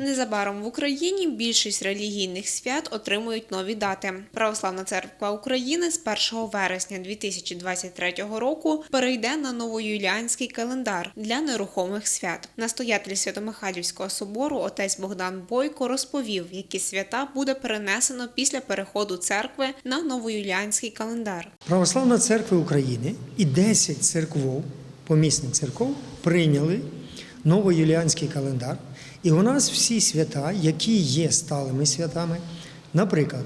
Незабаром в Україні більшість релігійних свят отримують нові дати. Православна церква України з 1 вересня 2023 року перейде на новоюліанський календар для нерухомих свят. Настоятель Свято-Михайлівського собору отець Богдан Бойко розповів, які свята буде перенесено після переходу церкви на новоюліанський календар. Православна церква України і 10 церков, помісних церков, прийняли новоюліанський календар. І у нас всі свята, які є сталими святами. Наприклад,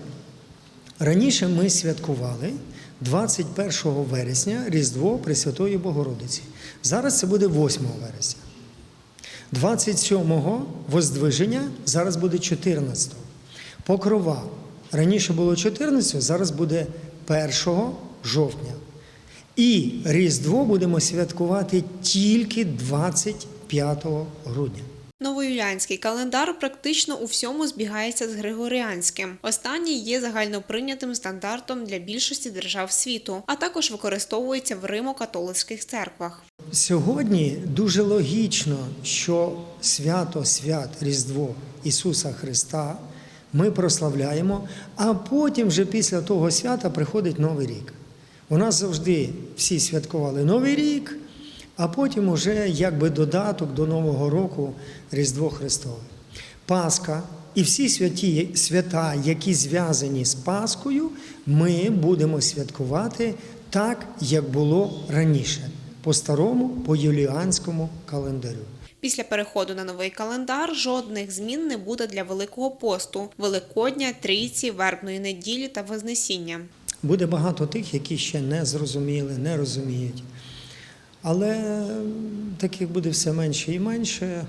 раніше ми святкували 21 вересня Різдво Пресвятої Богородиці. Зараз це буде 8 вересня. 27-го Воздвиження, зараз буде 14-го. Покрова. Раніше було 14, зараз буде 1 жовтня. І Різдво будемо святкувати тільки 25 грудня. Новоюліанський календар практично у всьому збігається з Григоріанським. Останній є загальноприйнятим стандартом для більшості держав світу, а також використовується в римо-католицьких церквах. Сьогодні дуже логічно, що свято свят Різдво Ісуса Христа ми прославляємо, а потім вже після того свята приходить Новий рік. У нас завжди всі святкували Новий рік, а потім уже якби додаток до Нового року Різдво Христове. Пасха і всі святі свята, які зв'язані з Пасхою, ми будемо святкувати так, як було раніше, по старому, по юліанському календарю. Після переходу на новий календар жодних змін не буде для Великого посту, Великодня, Трійці, Вербної неділі та Вознесіння. Буде багато тих, які ще не зрозуміли, не розуміють. Але таких буде все менше і менше.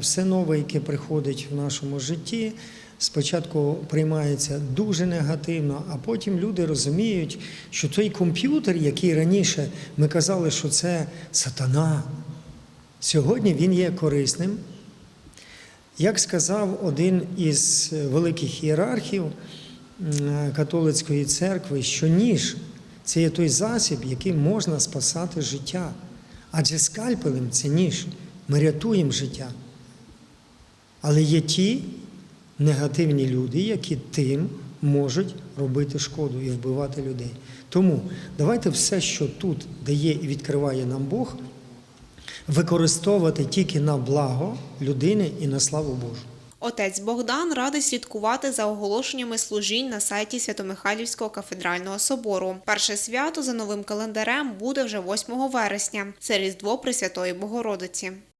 Все нове, яке приходить в нашому житті, спочатку приймається дуже негативно, а потім люди розуміють, що той комп'ютер, який раніше ми казали, що це сатана, сьогодні він є корисним. Як сказав один із великих ієрархів католицької церкви, що ніж це є той засіб, яким можна спасати життя. Адже скальпелем це ніж. Ми рятуємо життя. Але є ті негативні люди, які тим можуть робити шкоду і вбивати людей. Тому давайте все, що тут дає і відкриває нам Бог, використовувати тільки на благо людини і на славу Божу. Отець Богдан радить слідкувати за оголошеннями служінь на сайті Свято-Михайлівського кафедрального собору. Перше свято за новим календарем буде вже 8 вересня. Це Різдво Пресвятої Богородиці.